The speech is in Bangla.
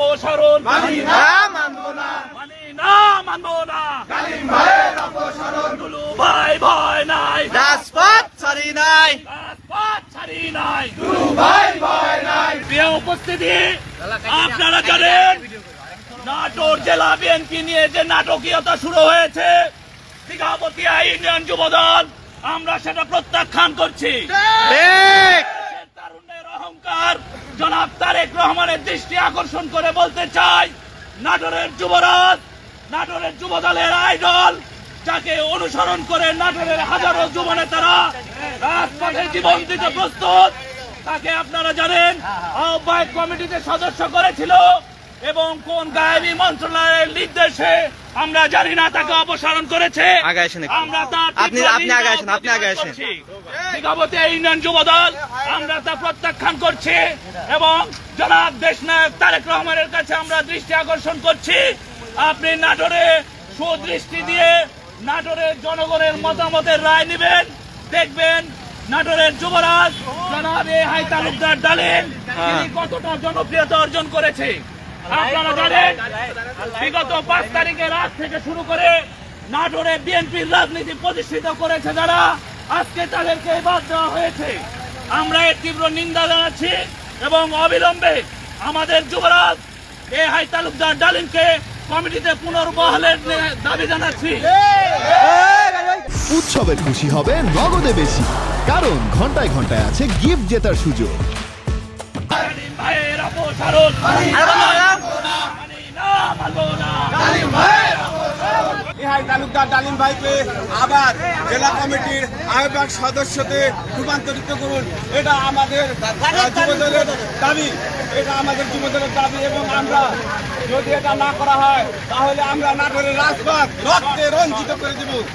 অপসারণ। মানি না মানবো না। মানি না মানবো না। কালিম ভাইয়ের অপসারণ। দুলু ভাই ভয় নাই। রাজপথ ছাড়ি নাই। রাজপথ ছাড়ি নাই। দুলু ভাই ভয় নাই। প্রিয় উপস্থিতি আপনারা জানেন নাটোর জেলা বিএনপি নিয়ে যে নাটকীয়তা শুরু হয়েছে দীঘাপতিয়া ইউনিয়ন যুবদল আমরা সেটা প্রত্যাখ্যান করছি। ঠিক। জনাব তারেক রহমানের দৃষ্টি আকর্ষণ করে বলতে চাই, নাটোরের যুবরাজ, নাটোরের যুবদলের আইডল, যাকে অনুসরণ করে নাটোরের হাজারো যুব নেতারা রাজপথে জীবন দিতে প্রস্তুত, তাকে আপনারা জানেন, আহ্বায়ক কমিটিতে সদস্য করেছিল এবং কোন গায়েবী মন্ত্রণালয়ের নির্দেশে আমরা জানি না তাকে অপসারণ করেছে। আমরা তার আপনি- আপনি আগে আসেন, আপনি আগে আসেন। করছি। দীঘাবতী ইউনিয়ন যুবদল আমরা তা প্রত্যাখ্যান করছি এবং জনাব দেশনায়ক তারেক রহমানের কাছে আমরা দৃষ্টি আকর্ষণ করছি আপনি নাটোরে সুদৃষ্টি দিয়ে নাটোরের জনগণের মতামতের রায় নেবেন দেখবেন নাটোরের যুবরাজ জনাব এ হাই তালুকদার ডালেন তিনি কতটা জনপ্রিয়তা অর্জন করেছে আপনারা জানেন বিগত পাঁচ তারিখের রাত থেকে শুরু করে নাটোরে বিএনপির রাজনীতি প্রতিষ্ঠিত করেছে যারা আজকে তাদেরকে বাদ দেওয়া হয়েছে। আমরা এর তীব্র নিন্দা জানাচ্ছি এবং অবিলম্বে আমাদের যুবরাজ এ হাই তালুকদার ডালিমকে কমিটিতে পুনর্বহালের দাবি জানাচ্ছি। উৎসবের খুশি হবে নগদে বেশি কারণ ঘন্টায় ঘন্টায় আছে গিফট জেতার সুযোগ। ভাইয়ের অপসারণ মানি না, মানবো না। ইহাই তালুকদার ডালিম ভাইকে আবার জেলা কমিটির আহ্বায়ক সদস্যতে রূপান্তরিত করুন। এটা আমাদের যুবদলের দাবি। এটা আমাদের যুবদলের দাবি এবং আমরা যদি এটা না করা হয়, তাহলে আমরা নাটোরের রাজপথ রক্তে রঞ্জিত করে দেব।